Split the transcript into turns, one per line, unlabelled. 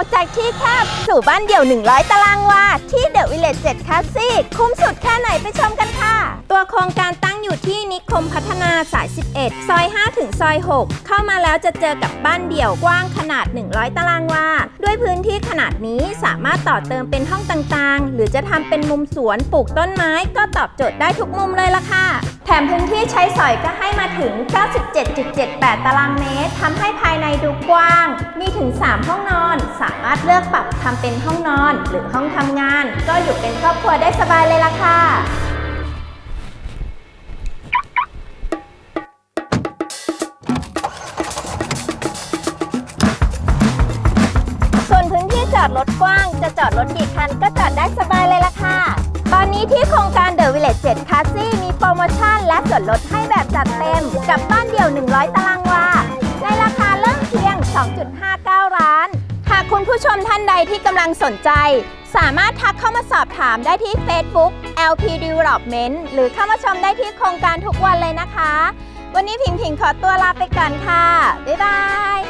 อกจากที่แคบสู่บ้านเดี่ยว 100 ตารางวาที่เดอะวิลเลจเจ็ดคัสซี่คุ้มสุดแค่ไหนไปชมกันค่ะ ตัวโครงการ ที่นิคมพัฒนาสาย 11 ซอย 5 ถึงซอย 6 เข้ามาแล้วจะเจอกับบ้านเดี่ยวกว้างขนาด 100 ตารางวา ด้วยพื้นที่ขนาดนี้สามารถต่อเติมเป็นห้องต่างๆ หรือจะทำเป็นมุมสวนปลูกต้นไม้ก็ตอบโจทย์ได้ทุกมุมเลยล่ะค่ะ แถมพื้นที่ใช้สอยก็ให้มาถึง 97.78 ตารางเมตรทำให้ภายในดูกว้าง มีถึง 3 ห้องนอน สามารถเลือกปรับทำเป็นห้องนอน หรือห้องทำงาน ก็อยู่เป็นครอบครัวได้สบายเลยล่ะค่ะ อดรถกว้าง จะจอดรถกี่คันก็จอดได้สบายเลยล่ะค่ะ ตอนนี้ที่โครงการ The Village 7 c a s s i มีโปรโมชั่นและส่วนลดให้แบบจัดเต็ม กับบ้านเดี่ยว 100 ตารางวา ในราคาเริ่มเพียง 2.59 ล้าน หากคุณผู้ชมท่านใดที่กำลังสนใจ สามารถทักเข้ามาสอบถามได้ที่ Facebook LP Development หรือเข้ามาชมได้ที่โครงการทุกวันเลยนะคะ วันนี้พิงพิงขอตัวลาไปก่อนค่ะ บ๊ายบาย